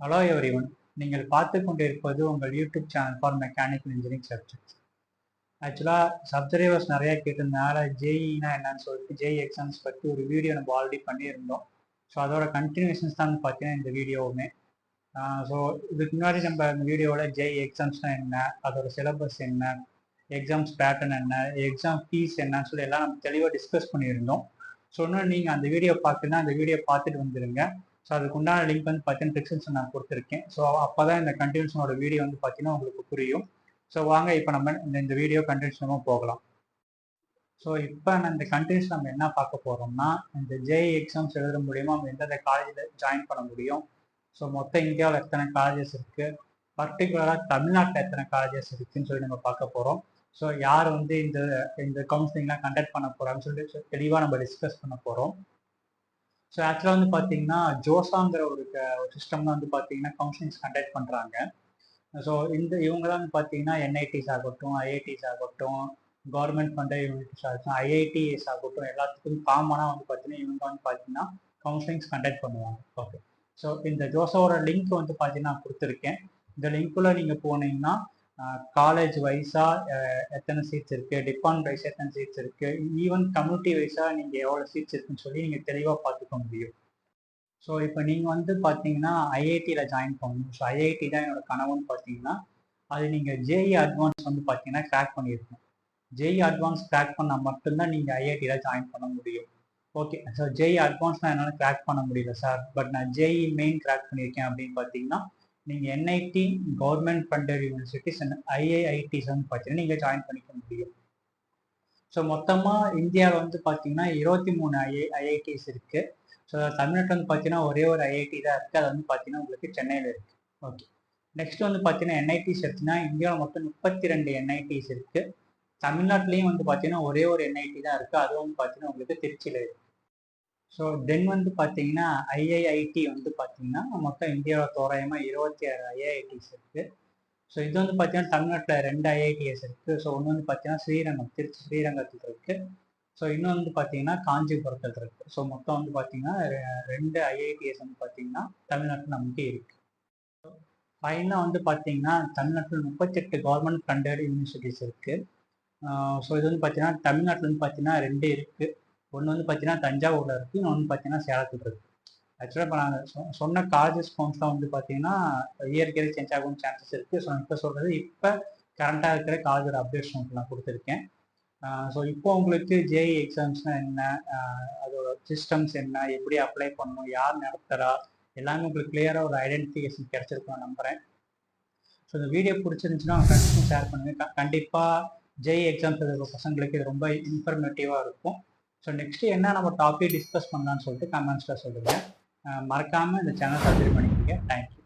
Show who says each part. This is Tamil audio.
Speaker 1: ஹலோ எவ்ரிவன் நீங்கள் பார்த்து கொண்டிருப்பது உங்கள் YouTube channel for mechanical engineering subjects ஆக்சுவலாக சப்ஸ்கிரைபர்ஸ் நிறையா கேட்டிருந்தனால ஜேஇனா என்னன்னு சொல்லிட்டு ஜேஇ எக்ஸாம்ஸ் பற்றி ஒரு வீடியோ நம்ம ஆல்ரெடி பண்ணியிருந்தோம். ஸோ அதோட கண்டினியூஷன்ஸ் தான் பார்த்தீங்கன்னா இந்த வீடியோவுமே ஸோ இதுக்கு முன்னாடி நம்ம இந்த வீடியோவில் ஜேஇ எக்ஸாம்ஸ்னால் என்ன அதோட சிலபஸ் என்ன எக்ஸாம்ஸ் பேட்டர்ன் என்ன எக்ஸாம் ஃபீஸ் என்னன்னு சொல்லி எல்லாம் நம்ம தெளிவாக டிஸ்கஸ் பண்ணியிருந்தோம். ஸோ இன்னும் நீங்கள் அந்த வீடியோ பார்க்குன்னா அந்த வீடியோ பார்த்துட்டு வந்துடுங்க ஸோ அதுக்கு உண்டான லிங்க் வந்து பார்த்தீங்கன்னா டிஸ்கிரிப்ஷன் நான் கொடுத்துருக்கேன். ஸோ அப்போ தான் இந்த கண்டினியூஷனோட வீடியோ வந்து பார்த்தீங்கன்னா உங்களுக்கு புரியும். ஸோ வாங்க இப்போ நம்ம இந்த இந்த வீடியோ கண்டினியூஷனமாக போகலாம். ஸோ இப்போ நான் இந்த கண்டினியூஸ் நம்ம என்ன பார்க்க போகிறோம்னா இந்த ஜேஇ எக்ஸாம்ஸ் எழுத மூலியமாக நம்ம எந்தெந்த காலேஜில் ஜாயின் பண்ண முடியும்? ஸோ மொத்தம் இந்தியாவில் எத்தனை காலேஜஸ் இருக்குது பர்டிகுலராக தமிழ்நாட்டில் எத்தனை காலேஜஸ் இருக்குன்னு சொல்லி நம்ம பார்க்க போகிறோம் ஸோ யார் வந்து இந்த இந்த கவுன்சிலிங்லாம் கண்டக்ட் பண்ண போகிறாங்கன்னு சொல்லிட்டு தெளிவாக நம்ம டிஸ்கஸ் பண்ண போகிறோம் ஸோ ஆக்சுவலாக வந்து பார்த்தீங்கன்னா ஜோசாங்கிற ஒரு சிஸ்டம் வந்து பார்த்தீங்கன்னா கவுன்சிலிங்ஸ் கண்டக்ட் பண்ணுறாங்க ஸோ இந்த இவங்க தான் வந்து பார்த்தீங்கன்னா என்ஐடிஸ் ஆகட்டும் ஐஐடிஸ் ஆகட்டும் கவர்மெண்ட் ஃபண்டட் யூனிட்டிஸ் ஆகட்டும் ஐஐடிஎஸ் ஆகட்டும் எல்லாத்துக்கும் காமனாக வந்து பார்த்தீங்கன்னா இவங்க வந்து பார்த்தீங்கன்னா கவுன்சிலிங்ஸ் கண்டக்ட் பண்ணுவாங்க. ஓகே ஸோ இந்த ஜோசாவோட லிங்க் வந்து பார்த்தீங்கன்னா நான் கொடுத்துருக்கேன். இந்த லிங்க்குள்ள நீங்கள் போனீங்கன்னா காலேஜ் வைஸாக எத்தனை சீட்ஸ் இருக்குது டிபார்ட்மெண்ட் வைஸ் எத்தனை சீட்ஸ் இருக்குது ஈவன் கம்யூனிட்டி வைஸாக நீங்கள் எவ்வளோ சீட்ஸ் இருக்குன்னு சொல்லி நீங்கள் தெளிவாக பார்த்துக்க முடியும். ஸோ இப்போ நீங்கள் வந்து பார்த்தீங்கன்னா ஐஐடியில் ஜாயின் பண்ணணும். ஸோ ஐஐடி தான் என்னோட கனவுன்னு பார்த்தீங்கன்னா அது நீங்கள் ஜேஇ அட்வான்ஸ் வந்து பார்த்தீங்கன்னா கிராக் பண்ணியிருக்கோம் ஜேஇ அட்வான்ஸ் கிராக் பண்ணால் மட்டும்தான் நீங்கள் ஐஐடியில் ஜாயின் பண்ண முடியும். ஓகே ஸோ ஜேஇ அட்வான்ஸ் நான் என்னால் கிராக் பண்ண முடியல சார் பட் நான் ஜேஇ மெயின் கிராக் பண்ணியிருக்கேன் அப்படின்னு பார்த்தீங்கன்னா நீங்கள் NIT government funded universities and IIITs வந்து பார்த்தீங்கன்னா நீங்கள் ஜாயின் பண்ணிக்க முடியும். ஸோ மொத்தமாக இந்தியாவில் வந்து பார்த்தீங்கன்னா இருபத்தி மூணு ஐஐ ஐஐடிஸ் இருக்குது ஸோ தமிழ்நாட்டில் வந்து பார்த்தீங்கன்னா ஒரே ஒரு ஐஐடி தான் இருக்குது அது வந்து பார்த்தீங்கன்னா உங்களுக்கு சென்னையில் இருக்குது ஓகே நெக்ஸ்ட் வந்து பார்த்தீங்கன்னா என்ஐடிஸ் எடுத்தீங்கன்னா இந்தியாவில் மொத்தம் முப்பத்தி ரெண்டு என்ஐடிஸ் இருக்குது தமிழ்நாட்டிலையும் வந்து பார்த்தீங்கன்னா ஒரே ஒரு என்ஐடி தான் இருக்குது அதுவும் வந்து பார்த்தீங்கன்னா உங்களுக்கு திருச்சியில் இருக்குது ஸோ தென் வந்து பார்த்தீங்கன்னா ஐஐஐடி வந்து பார்த்தீங்கன்னா மொத்தம் இந்தியாவில் தோராயமாக இருபத்தி ஆறு ஐஐஐடிஸ் இருக்குது ஸோ இது வந்து பார்த்தீங்கன்னா தமிழ்நாட்டில் ரெண்டு ஐஐடிஎஸ் இருக்குது ஸோ ஒன்று வந்து பார்த்தீங்கன்னா ஸ்ரீரங்கம் திருச்சி ஸ்ரீரங்கத்தில் இருக்குது ஸோ இன்னொன்று வந்து பார்த்தீங்கன்னா காஞ்சிபுரத்தில் இருக்குது ஸோ மொத்தம் வந்து பார்த்தீங்கன்னா ரெண்டு ஐஐடிஎஸ் வந்து பார்த்தீங்கன்னா தமிழ்நாட்டில் நமக்கு இருக்குது ஃபைனலாக வந்து பார்த்தீங்கன்னா தமிழ்நாட்டில் முப்பத்தெட்டு கவர்மெண்ட் ஃபண்டட் யூனிவர்சிட்டிஸ் இருக்குது ஸோ இது வந்து பார்த்தீங்கன்னா தமிழ்நாட்டில் வந்து பார்த்தீங்கன்னா ரெண்டு இருக்குது ஒன்று வந்து பார்த்தீங்கன்னா தஞ்சாவூரில் இருக்குது இன்னொன்று பார்த்தீங்கன்னா சேலத்தில் இருக்குது ஆக்சுவலாக இப்போ நாங்கள் சொன்ன காலேஜஸ் ஃபார்ம்ஸ்லாம் வந்து பார்த்தீங்கன்னா இயற்கையாக சேஞ்ச் ஆகும் சான்சஸ் இருக்குது ஸோ இப்போ சொல்கிறது இப்போ கரண்ட்டாக இருக்கிற காலேஜோட அப்டேஷன் நான் கொடுத்துருக்கேன். ஸோ இப்போ உங்களுக்கு ஜேஇ எக்ஸாம்ஸ்னால் என்ன? அதோட சிஸ்டம்ஸ் என்ன? எப்படி அப்ளை பண்ணணும்? யார் நடத்துகிறா எல்லாமே உங்களுக்கு கிளியராக ஒரு ஐடென்டிஃபிகேஷன் கிடச்சிருக்கும் நம்புகிறேன் ஸோ இந்த வீடியோ பிடிச்சிருந்துச்சுன்னா கண்டிப்பாக ஃப்ரெண்ட்ஸுக்கும் ஷேர் பண்ணுங்கள் கண்டிப்பாக ஜேஇ எக்ஸாம்ஸ் பசங்களுக்கு இது ரொம்ப இன்ஃபர்மேட்டிவாக இருக்கும். ஸோ நெக்ஸ்ட் என்ன நம்ம டாபிக் டிஸ்கஸ் பண்ணலாம்னு சொல்லிட்டு கமெண்ட்ஸில் சொல்லுங்கள் மறக்காமல் இந்த சேனல் சப்ஸ்கிரைப் பண்ணிக்கோங்க. தேங்க்யூ